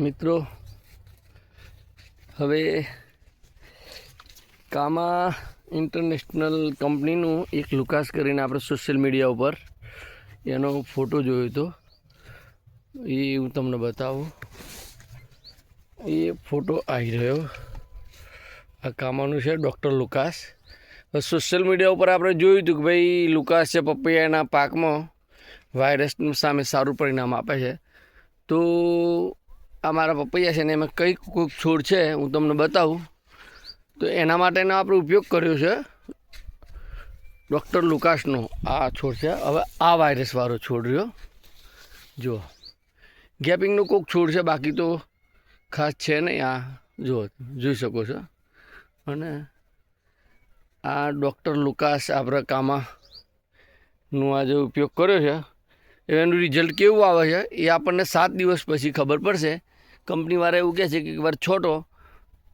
મિત્રો, હવે કામા ઇન્ટરનેશનલ કંપનીનું એક લુકાસ કરીને આપણે સોશિયલ મીડિયા ઉપર એનો ફોટો જોયો હતો. એ હું તમને બતાવું. એ ફોટો આવી રહ્યો. આ કામાનું છે ડૉક્ટર લુકાસ. સોશિયલ મીડિયા ઉપર આપણે જોયું હતું કે ભાઈ લુકાસ છે પપૈયાના પાકમાં વાયરસ સામે સારું પરિણામ આપે છે. તો આ મારા પપૈયા છે ને એમાં કઈ કોઈક છોડ છે, હું તમને બતાવું. તો એના માટેનો આપણે ઉપયોગ કર્યો છે ડૉક્ટર લુકાસનો આ છોડ છે. હવે આ વાયરસવાળો છોડ રહ્યો. જુઓ. ગેપિંગનો કોઈક છોડ છે, બાકી તો ખાસ છે નહીં. આ જુઓ, જોઈ શકો છો. અને આ ડૉક્ટર લુકાસ આપણા કામાનો આ જે ઉપયોગ કર્યો છે એનું રિઝલ્ટ કેવું આવે છે, એ આપણને સાત દિવસ પછી ખબર પડશે. કંપનીવાળા એવું કહે છે કે એકવાર છોટો,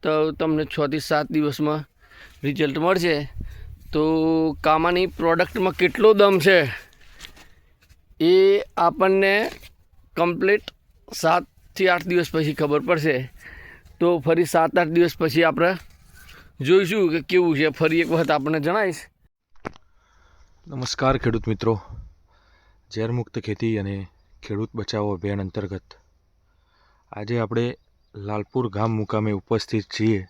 તો તમને છથી સાત દિવસમાં રિઝલ્ટ મળશે. તો કામાની પ્રોડક્ટમાં કેટલો દમ છે, એ આપણને કમ્પ્લીટ સાતથી આઠ દિવસ પછી ખબર પડશે. તો ફરી સાત આઠ દિવસ પછી આપણે જોઈશું કે કેવું છે. ફરી એક વખત આપણને જણાવીશ. નમસ્કાર ખેડૂત મિત્રો. ઝેરમુક્ત ખેતી અને ખેડૂત બચાવો અભિયાન અંતર્ગત આજે આપણે લાલપુર ગામ મુકામે ઉપસ્થિત છીએ.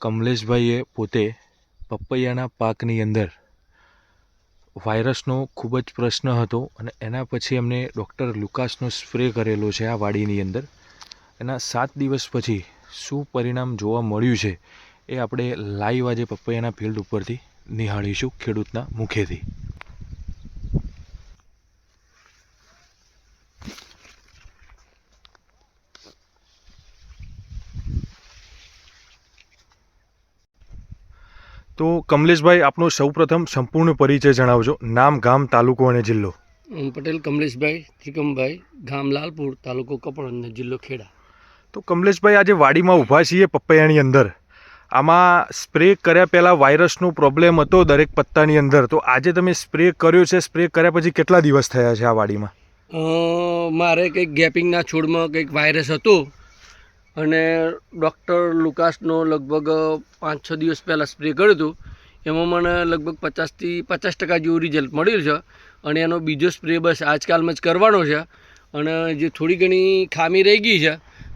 કમલેશભાઈએ પોતે પપૈયાના પાકની અંદર વાયરસનો ખૂબ જ પ્રશ્ન હતો અને એના પછી એમને ડૉક્ટર લુકાસનો સ્પ્રે કરેલો છે આ વાડીની અંદર. એના સાત દિવસ પછી શું પરિણામ જોવા મળ્યું છે એ આપણે લાઈવ આજે પપૈયાના ફિલ્ડ ઉપરથી નિહાળીશું ખેડૂતના મુખેથી. તો કમલેશભાઈ આપનો સૌપ્રથમ સંપૂર્ણ પરિચય જણાવજો. નામ ગામ તાલુકો અને જિલ્લો. હું પટેલ કમલેશભાઈ ત્રિકમભાઈ ગામ લાલપુર તાલુકો કપડ અને જિલ્લો ખેડા. તો કમલેશભાઈ આજે વાડીમાં ઊભા છીએ પપૈયાની અંદર. આમાં સ્પ્રે કર્યા પહેલાં વાયરસનો પ્રોબ્લેમ હતો દરેક પત્તાની અંદર. તો આજે તમે સ્પ્રે કર્યો છે સ્પ્રે કર્યા પછી કેટલા દિવસ થયા છે આ વાડીમાં? મારે કંઈક ગેપિંગના છોડમાં કંઈક વાયરસ હતો. અને ડૉક્ટર લુકાસનો લગભગ પાંચ છ દિવસ પહેલાં સ્પ્રે કર્યો હતો. એમાં મને લગભગ પચાસથી પચાસ ટકા જેવું રિઝલ્ટ મળ્યું છે. અને એનો બીજો સ્પ્રે બસ આજકાલમાં જ કરવાનો છે. અને જે થોડી ઘણી ખામી રહી ગઈ છે,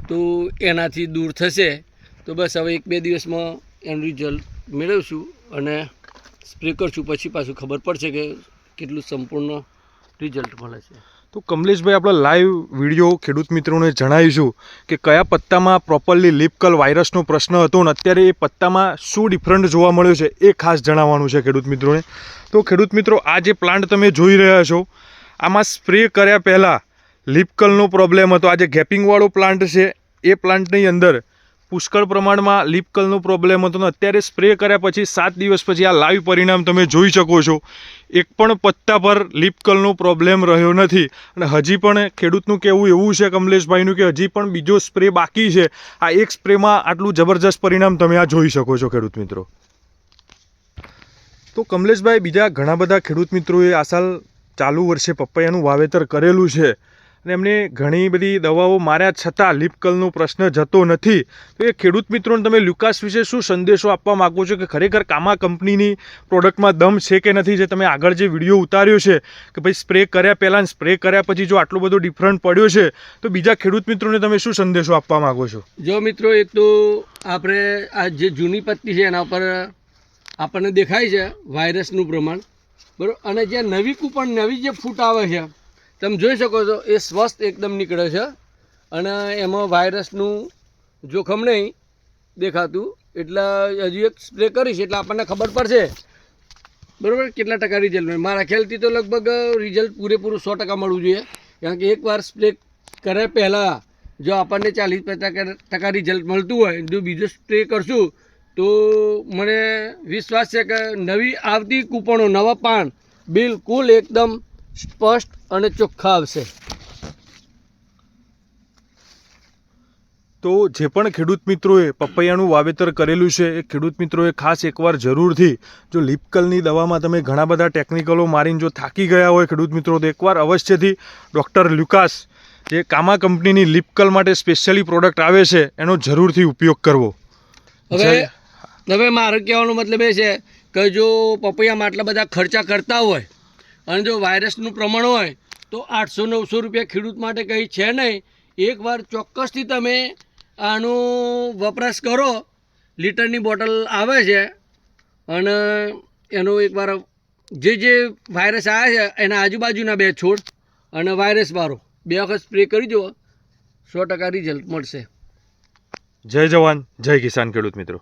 તો એનાથી દૂર થશે. તો બસ હવે એક બે દિવસમાં એનું રિઝલ્ટ મેળવશું અને સ્પ્રે કરશું. પછી પાછું ખબર પડશે કે કેટલું સંપૂર્ણ રિઝલ્ટ મળે છે. તો કમલેશભાઈ, આપણે લાઈવ વીડિયો ખેડૂત મિત્રોને જણાવીશું કે કયા પત્તામાં પ્રોપરલી લીપકલ વાયરસનો પ્રશ્ન હતો અને અત્યારે એ પત્તામાં શું ડિફરન્ટ જોવા મળ્યો છે એ ખાસ જણાવવાનું છે ખેડૂત મિત્રોને. તો ખેડૂત મિત્રો, આ જે પ્લાન્ટ તમે જોઈ રહ્યા છો, આમાં સ્પ્રે કર્યા પહેલાં લીપકલનો પ્રોબ્લેમ હતો. આ જે ગેપિંગવાળો પ્લાન્ટ છે, એ પ્લાન્ટની અંદર પુષ્કળ પ્રમાણમાં લીપકલનો પ્રોબ્લેમ હતો ને અત્યારે સ્પ્રે કર્યા પછી સાત દિવસ પછી આ લાઈવ પરિણામ તમે જોઈ શકો છો. એક પણ પત્તા પર લીપકલનો પ્રોબ્લેમ રહ્યો નથી. અને હજી પણ ખેડૂતનું કહેવું એવું છે કમલેશભાઈનું કે હજી પણ બીજો સ્પ્રે બાકી છે. આ એક સ્પ્રેમાં આટલું જબરજસ્ત પરિણામ તમે આ જોઈ શકો છો ખેડૂત મિત્રો. તો કમલેશભાઈ, બીજા ઘણા બધા ખેડૂત મિત્રોએ આ સાલ ચાલુ વર્ષે પપૈયાનું વાવેતર કરેલું છે. અને એમને ઘણી બધી દવાઓ માર્યા છતાં લીપકલનો પ્રશ્ન જતો નથી. તો એ ખેડૂત મિત્રોને તમે લ્યુકાસ વિશે શું સંદેશો આપવા માગો છો કે ખરેખર કામા કંપનીની પ્રોડક્ટમાં દમ છે કે નથી જે તમે આગળ જે વીડિયો ઉતાર્યો છે કે ભાઈ સ્પ્રે કર્યા પહેલાં સ્પ્રે કર્યા પછી જો આટલો બધો ડિફરન્ટ પડ્યો છે, તો બીજા ખેડૂત મિત્રોને તમે શું સંદેશો આપવા માગો છો? જો મિત્રો, એક તો આપણે આ જે જૂની પત્તી છે એના ઉપર આપણને દેખાય છે વાયરસનું પ્રમાણ. બરાબર અને જે નવી કૂપણ નવી જે ફૂટ આવે છે તમે જોઈ શકો છો, એ સ્વસ્થ એકદમ નીકળે છે અને એમાં વાયરસનું જોખમ નહીં દેખાતું. એટલે હજુ એક સ્પ્રે કરીશ, એટલે આપણને ખબર પડશે. બરાબર? કેટલા ટકા રિઝલ્ટ મળે? મારા ખ્યાલથી તો લગભગ રિઝલ્ટ પૂરેપૂરું સો ટકા મળવું જોઈએ. કારણ કે એકવાર સ્પ્રે કરે પહેલાં જો આપણને ચાલીસ પચાસ ટકા રિઝલ્ટ મળતું હોય, જો બીજો સ્પ્રે કરશું, તો મને વિશ્વાસ છે કે નવી આવતી કૂપણો, નવા પાન બિલકુલ એકદમ સ્પષ્ટ અને ચોખ્ખા આવશે. તો જે પણ ખેડૂત મિત્રોએ પપૈયાનું વાવેતર કરેલું છે એ ખેડૂત મિત્રોએ ખાસ એકવાર જરૂરથી જો લિપકલની દવામાં તમે ઘણા બધા ટેકનિકલો મારીને જો થાકી ગયા હોય ખેડૂત મિત્રો તો એકવાર અવશ્યથી ડૉક્ટર લ્યુકાસ જે કામા કંપનીની લિપકલ માટે સ્પેશિયલી પ્રોડક્ટ આવે છે એનો જરૂરથી ઉપયોગ કરવો. હવે હવે મારો કહેવાનો મતલબ એ છે કે જો પપૈયામાં આટલા બધા ખર્ચા કરતા હોય અને જો વાયરસનું પ્રમાણ હોય, તો આઠસો નવસો રૂપિયા ખેડૂત માટે કંઈ છે નહીં. એકવાર ચોક્કસથી તમે આનો વપરાશ કરો. લીટરની બોટલ આવે છે અને એનો એકવાર જે જે વાયરસ આવે છે, એના આજુબાજુના બે છોડ અને વાયરસ વાળો બે વખત સ્પ્રે કરી જુઓ. સો ટકા રિઝલ્ટ મળશે. જય જવાન, જય કિસાન ખેડૂત મિત્રો.